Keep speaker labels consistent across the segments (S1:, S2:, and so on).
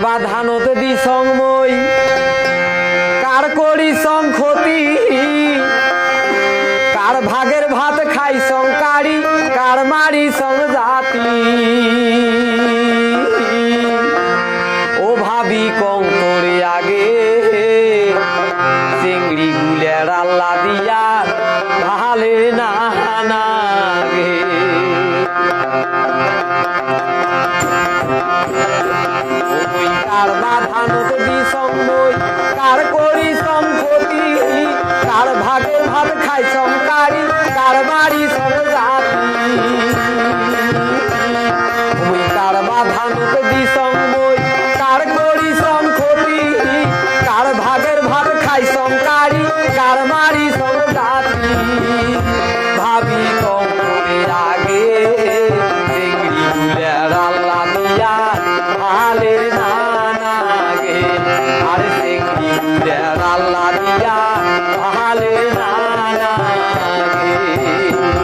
S1: বাধানত দি সংময় কার করি সংক্ষতি কার ভাগের ভাত খাই সংকারি কার মারি সং জাতি? ও ভাবি কং তোরে আগে চিংড়ি গুলের আল্লা দিয়া ভালে না নাগে কার বাধানত বিষময় কার করি সম্পত্তি কার ভাগে ভাত খাই সংকারি কার বাড়ি সব জাতি। ওই কার বাধানত বিষময় কার করি সম্পত্তি কার ভাগের ভাত খাই সংকারি কার মারি সব ভাবি কম আর গুলের আল্লাহ দিয়া ভালে না নাগে ও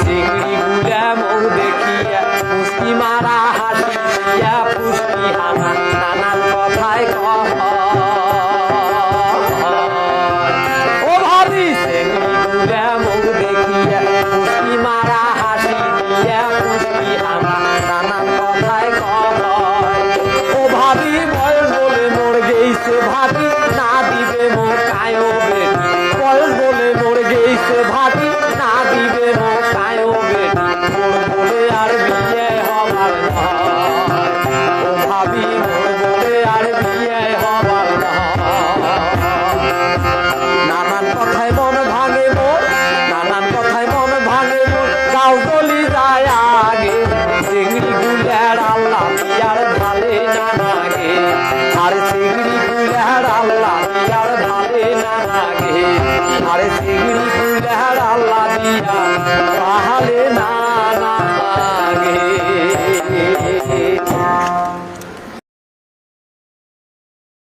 S1: চিংড়ি গুলা মৌ দেখিয়া পুষ্টি মারা হাসি দিয়া ও ভাবি চিংড়ি গুলা মৌ দেখিয়া পুষ্টি মারা হাসি দিয়া পুষ্টি হানা নানান কথায় কহ। ও ভাবি বয়স বলে মোর গেইছে ভাবি, না দিবে মোর কায়ো বেটি বয়স বলে মোর গেইছে ভাবি গুলার আল্লাহ দিয়া ভালে না লাগে